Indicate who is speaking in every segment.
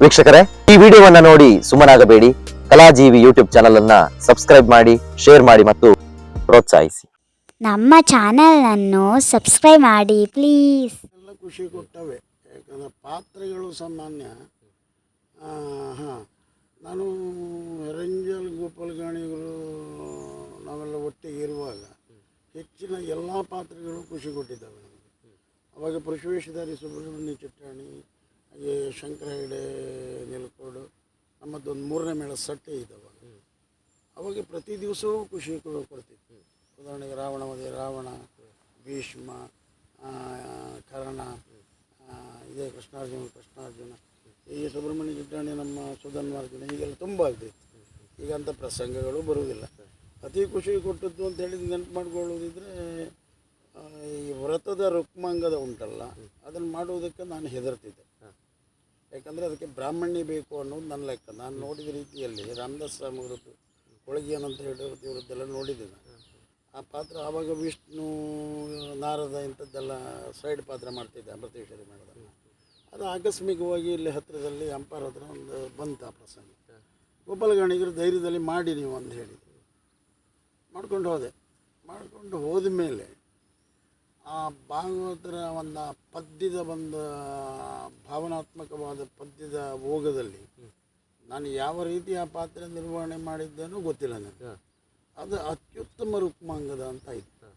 Speaker 1: ವೀಕ್ಷಕರೇ ಈ ವಿಡಿಯೋವನ್ನ ನೋಡಿ ಸುಮ್ಮನಾಗಬೇಡಿ. ಕಲಾಜೀವಿ ಯೂಟ್ಯೂಬ್ ಚಾನಲ್ ಅನ್ನ ಸಬ್ಸ್ಕ್ರೈಬ್ ಮಾಡಿ ಶೇರ್ ಮಾಡಿ ಮತ್ತು ಪ್ರೋತ್ಸಾಹಿಸಿ.
Speaker 2: ನಮ್ಮ ಚಾನಲನ್ನು ಸಬ್ಸ್ಕ್ರೈಬ್ ಮಾಡಿ ಪ್ಲೀಸ್
Speaker 3: ಎಲ್ಲ ಖುಷಿ ಕೊಟ್ಟವೆ. ಯಾಕಂದರೆ ಪಾತ್ರೆಗಳು ಸಾಮಾನ್ಯ. ಹಾಂ. ನಾನು ರಂಜಲ್ ಗೋಪಾಲಗಾಣಿಗಳು ನಾವೆಲ್ಲ ಒಟ್ಟಿಗೆ ಇರುವಾಗ ಹೆಚ್ಚಿನ ಎಲ್ಲ ಪಾತ್ರಗಳು ಖುಷಿ ಕೊಟ್ಟಿದ್ದಾವೆ ನಮಗೆ. ಅವಾಗ ಪುರುಷವೇಶಧಾರಿ ಸುಬ್ರಹ್ಮಣ್ಯ ಚಿಟ್ಟಾಣಿ ಶಂಕರ ಹೆಗಡೆ ನೆಲಕೋಡು, ನಮ್ಮದೊಂದು ಮೂರನೇ ಮೇಳ ಸಟ್ಟೆ ಇದ್ದಾವೆ. ಅವಾಗ ಪ್ರತಿ ದಿವಸವೂ ಖುಷಿ ಕೊಡ್ತಿತ್ತು. ಉದಾಹರಣೆಗೆ ರಾವಣ ಮದುವೆ, ರಾವಣ, ಭೀಷ್ಮ ಕರಣ ಇದೇ ಕೃಷ್ಣಾರ್ಜುನ ಕೃಷ್ಣಾರ್ಜುನ, ಈ ಸುಬ್ರಹ್ಮಣ್ಯ ಚಿಟ್ಟಾಣಿ ನಮ್ಮ ಸುಧನ್ಮಾರ್ಜುನ ಹೀಗೆಲ್ಲ ತುಂಬ ಆಗ್ತಿತ್ತು ಈಗ ಅಂಥ ಪ್ರಸಂಗಗಳು ಬರುವುದಿಲ್ಲ. ಅತಿ ಖುಷಿ ಕೊಟ್ಟದ್ದು ಅಂತ ಹೇಳಿದ ನೆನಪು ಮಾಡ್ಕೊಳ್ಳೋದಿದ್ರೆ ಈ ವ್ರತದ ರುಕ್ಮಾಂಗದ ಉಂಟಲ್ಲ, ಅದನ್ನು ಮಾಡುವುದಕ್ಕೆ ನಾನು ಹೆದರ್ತಿದ್ದೆ. ಯಾಕಂದರೆ ಅದಕ್ಕೆ ಬ್ರಾಹ್ಮಣ್ಯ ಬೇಕು ಅನ್ನೋದು ನನ್ನ ಲೆಕ್ಕ. ನಾನು ನೋಡಿದ ರೀತಿಯಲ್ಲಿ ರಾಮದಾಸ್ ಸ್ವಾಮಿಗಳದ್ದು ಹೋಳಿಗೆಯನ್ ಅಂತ ಹೇಳಿ ಇವರದ್ದೆಲ್ಲ ನೋಡಿದ್ದೇನೆ. ಆ ಪಾತ್ರ ಆವಾಗ ವಿಷ್ಣು, ನಾರದ ಇಂಥದ್ದೆಲ್ಲ ಸೈಡ್ ಪಾತ್ರ ಮಾಡ್ತಿದ್ದೆ ಅಮೃತೇಶ್ವರಿ ಮಾಡೋದನ್ನು ಅದು ಆಕಸ್ಮಿಕವಾಗಿ ಇಲ್ಲಿ ಹತ್ತಿರದಲ್ಲಿ ಅಂಪಾರ ಹತ್ರ ಒಂದು ಬಂತು ಆ ಪ್ರಸಂಗ. ಗೋಪಾಲಗಣಿಗರು ಧೈರ್ಯದಲ್ಲಿ ಮಾಡಿ ನೀವು ಅಂತ ಹೇಳಿದರು ಮಾಡ್ಕೊಂಡು ಹೋದೆ. ಮಾಡಿಕೊಂಡು ಹೋದ ಮೇಲೆ ಆ ಭಾಗವತರ ಒಂದು ಪದ್ಯದ ಒಂದು ಭಾವನಾತ್ಮಕವಾದ ಪದ್ಯದ ಓಗದಲ್ಲಿ ನಾನು ಯಾವ ರೀತಿ ಆ ಪಾತ್ರ ನಿರ್ವಹಣೆ ಮಾಡಿದ್ದೇನೋ ಗೊತ್ತಿಲ್ಲ ನನಗೆ. ಅದು ಅತ್ಯುತ್ತಮ ರುಕ್ಮಾಂಗದ ಅಂತ ಇತ್ತು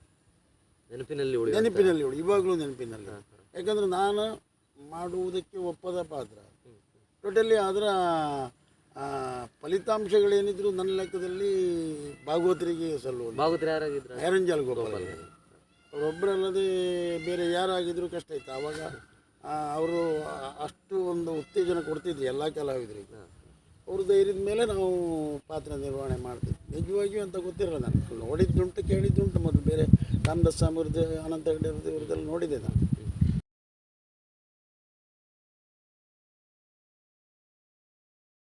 Speaker 4: ನೆನಪಿನಲ್ಲಿ ಉಳಿ
Speaker 3: ನೆನಪಿನಲ್ಲಿ ಉಳಿ ಇವಾಗಲೂ ನೆನಪಿನಲ್ಲಿ ಯಾಕಂದ್ರೆ ನಾನು ಮಾಡುವುದಕ್ಕೆ ಒಪ್ಪದ ಪಾತ್ರ. ಟೋಟಲಿ ಅದರ ಫಲಿತಾಂಶಗಳೇನಿದ್ರು ನನ್ನ ಲೆಕ್ಕದಲ್ಲಿ ಭಾಗವತರಿಗೆ ಸಲ್ಲುವುದು.
Speaker 4: ಭಾಗವತರು ಯಾರಾಗಿದ್ರು?
Speaker 3: ಐರಂಜಲ್ ಗೋಪಾಲ ಅವರೊಬ್ಬರಲ್ಲದೆ ಬೇರೆ ಯಾರಾಗಿದ್ದರೂ ಕಷ್ಟ ಇತ್ತು ಆವಾಗ ಅವರು ಅಷ್ಟು ಒಂದು ಉತ್ತೇಜನ ಕೊಡ್ತಿದ್ರು ಎಲ್ಲ ಕಲಾವಿದರಿಗೆ. ಅವ್ರ ಧೈರ್ಯದ ಮೇಲೆ ನಾವು ಪಾತ್ರ ನಿರ್ವಹಣೆ ಮಾಡ್ತೀವಿ. ನಿಜವಾಗಿಯೂ ಅಂತ ಗೊತ್ತಿರಲ್ಲ ನಾನು ನೋಡಿದ್ದುಂಟು ಕೇಳಿದ್ದುಂಟು ಮೊದಲು ಬೇರೆ ರಾಮದಾಸ್ ಸ್ವಾಮಿಯವ್ರದ್ದು ಅನಂತ ಹೆಗಡೆ ಇವ್ರದ್ದೆಲ್ಲ ನೋಡಿದೆ ನಾನು.